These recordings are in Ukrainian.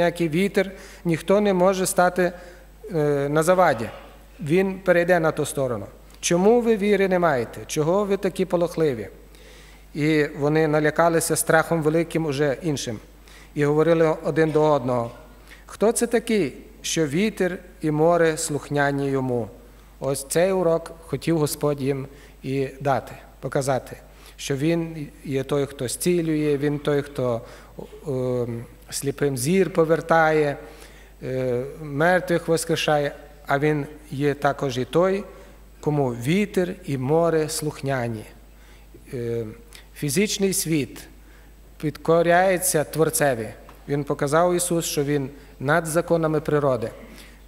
ніякий вітер, ніхто не може стати е, на заваді. Він перейде на ту сторону. Чому ви віри не маєте? Чого ви такі полохливі? І вони налякалися страхом великим уже іншим і говорили один до одного: хто це такий, що вітер і море слухняні йому? Ось цей урок хотів Господь їм і дати, показати, що Він є той, хто зцілює, Він той, хто е, сліпим зір повертає, е, мертвих воскрешає, а Він є також і той, кому вітер і море слухняні. Е, Фізичний світ підкоряється Творцеві. Він показав Ісус, що Він над законами природи,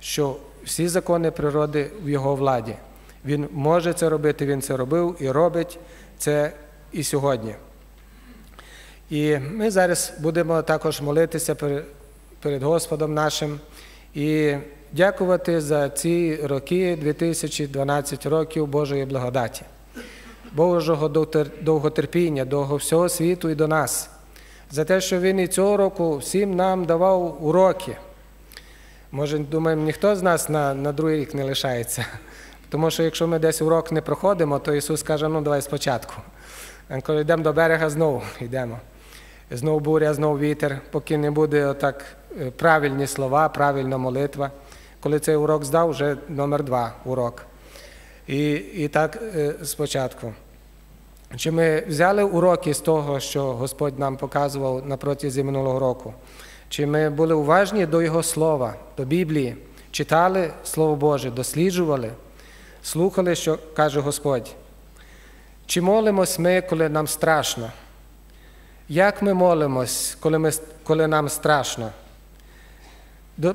що всі закони природи в Його владі. Він може це робити, Він це робив і робить це і сьогодні. І ми зараз будемо також молитися перед Господом нашим і дякувати за ці роки, 2012 років Божої благодаті, Божого довготерпіння, до всього світу і до нас, за те, що Він і цього року всім нам давав уроки. Може, думаємо, ніхто з нас на на другий рік не лишається. Тому що якщо ми десь урок не проходимо, то Ісус каже, ну давай спочатку. А коли йдемо до берега, знову йдемо. Знову буря, знову вітер, поки не буде отак правильні слова, правильна молитва. Коли цей урок здав, вже номер два урок. І і так спочатку. Чи ми взяли уроки з того, що Господь нам показував на протязі минулого року? Чи ми були уважні до Його слова, до Біблії, читали Слово Боже, досліджували, слухали, що каже Господь? Чи молимось ми, коли нам страшно? Як ми молимось, коли, ми, коли нам страшно?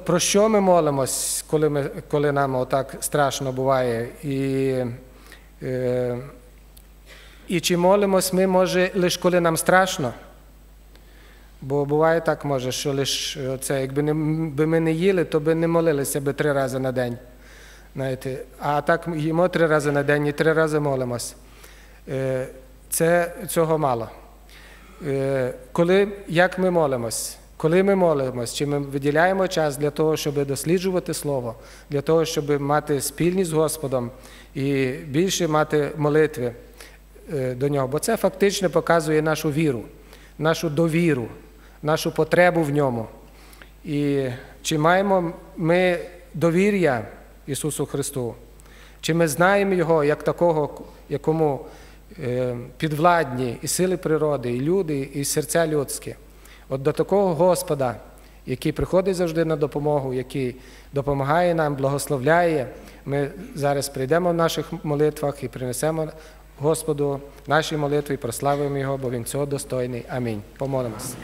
Про що ми молимось, коли ми, коли нам отак страшно буває? І е, і чи молимось ми, може, лише коли нам страшно? Бо буває так, може, що лише це, якби не, би ми не їли, то би не молилися би три рази на день. Знаєте. А так їмо три рази на день і три рази молимось. Е, це цього мало. Е, коли, Як ми молимось? Коли ми молимось, чи ми виділяємо час для того, щоб досліджувати Слово, для того, щоб мати спільність з Господом і більше мати молитви до Нього, бо це фактично показує нашу віру, нашу довіру, нашу потребу в ньому. І чи маємо ми довір'я Ісусу Христу, чи ми знаємо Його як такого, якому підвладні і сили природи, і люди, і серця людські. От до такого Господа, який приходить завжди на допомогу, який допомагає нам, благословляє, ми зараз прийдемо в наших молитвах і принесемо Господу наші молитви і прославимо Його, бо Він цього достойний. Амінь. Помолимось.